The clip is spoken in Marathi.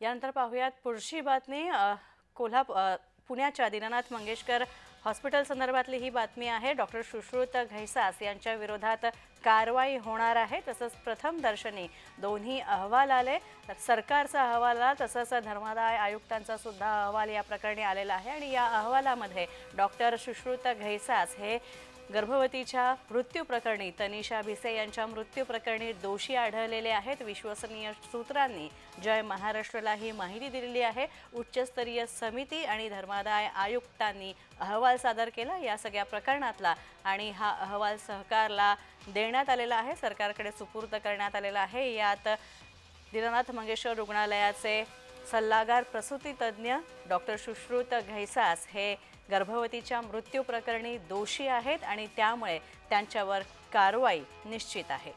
यानंतर पाहूयात पुढची बातमी. कोल्हापूर कोल्हाप पुण्याच्या दीनानाथ मंगेशकर हॉस्पिटल संदर्भातली ही बातमी आहे. डॉक्टर सुश्रुत घैसास यांच्या विरोधात कारवाई होणार आहे. तसंच प्रथम दर्शनी दोन्ही अहवाल आले. तर सरकारचा अहवाल आला तसंच धर्मादाय आयुक्तांचा सुद्धा अहवाल या प्रकरणी आलेला आहे. आणि या अहवालामध्ये डॉक्टर सुश्रुत घैसास हे गर्भवतीच्या मृत्यू प्रकरणी तनिषा भिसे यांच्या मृत्यू प्रकरणी दोषी आढळलेले आहेत. विश्वसनीय सूत्रांनी जय महाराष्ट्रला ही माहिती दिलेली आहे. उच्चस्तरीय समिती आणि धर्मादाय आयुक्तांनी अहवाल सादर केला. या सगळ्या प्रकरणातला आणि हा अहवाल सहकारला देण्यात आलेला आहे. सरकारकडे सुपूर्द करण्यात आलेला आहे. यात दीनानाथ मंगेशकर रुग्णालयाचे सल्लागार प्रसूतीतज्ज्ञ डॉक्टर सुश्रुत घैसास हे गर्भवतीच्या मृत्यू प्रकरणी दोषी आहेत आणि त्यामुळे त्यांच्यावर कारवाई निश्चित आहे.